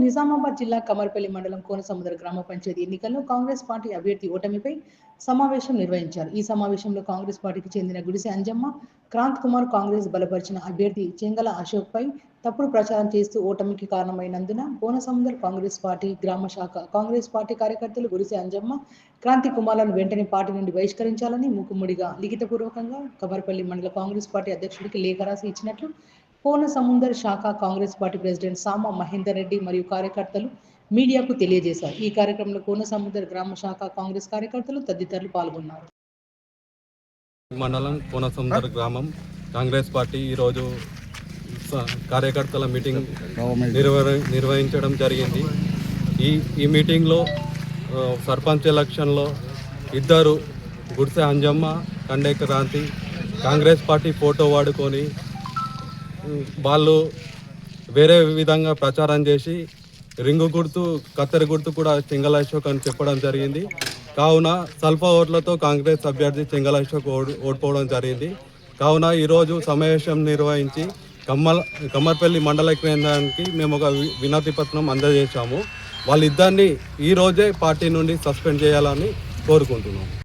నిజామాబాద్ జిల్లా కమర్పల్లి మండలం కోనసముద్ర గ్రామ పంచాయతీ ఎన్నికల్లో కాంగ్రెస్ పార్టీ అభ్యర్థి ఓటమిపై సమావేశం నిర్వహించారు. ఈ సమావేశంలో కాంగ్రెస్ పార్టీకి చెందిన గుడిసె అంజమ్మ క్రాంత్ కుమార్ కాంగ్రెస్ బలపరిచిన అభ్యర్థి చెంగల అశోక్ పై తప్పుడు ప్రచారం చేస్తూ ఓటమికి కారణమైనందున కోనసముద్ర కాంగ్రెస్ పార్టీ గ్రామ శాఖ కాంగ్రెస్ పార్టీ కార్యకర్తలు గుడిసె అంజమ్మ క్రాంతి కుమార్లను వెంటనే పార్టీ నుండి బహిష్కరించాలని మూకుమ్మడిగా లిఖితపూర్వకంగా కమర్పల్లి మండల కాంగ్రెస్ పార్టీ అధ్యక్షుడికి లేఖ రాసి ఇచ్చినట్లు కోన సముందర్ శాఖ కాంగ్రెస్ పార్టీ ప్రెసిడెంట్ సామ మహేందర్ రెడ్డి మరియు కార్యకర్తలు మీడియాకు తెలియజేశారు. ఈ కార్యక్రమంలో కోన సముద్ర గ్రామ శాఖ కాంగ్రెస్ కార్యకర్తలు తదితరులు పాల్గొన్నారు. మండలం కోనసముద్ర గ్రామం కాంగ్రెస్ పార్టీ ఈరోజు కార్యకర్తల మీటింగ్ నిర్వహ నిర్వహించడం జరిగింది. ఈ ఈ మీటింగ్లో సర్పంచ్ ఎలక్షన్లో ఇద్దరు Gudise Anjamma Kande Kranti Congress party photo వాడుకొని వాళ్ళు వేరే విధంగా ప్రచారం చేసి రింగు గుర్తు కత్తెర గుర్తు కూడా చెంగల్ అశోక్ అని చెప్పడం జరిగింది. కావున స్వల్ప ఓట్లతో కాంగ్రెస్ అభ్యర్థి చెంగల్ అశోక్ ఓడి ఓడిపోవడం జరిగింది. కావున ఈరోజు సమావేశం నిర్వహించి కమ్మల్ కమ్మర్పల్లి మండల కేంద్రానికి మేము ఒక వి- వినతి పత్రం అందజేశాము. వాళ్ళిద్దరిని ఈరోజే పార్టీ నుండి సస్పెండ్ చేయాలని కోరుకుంటున్నాం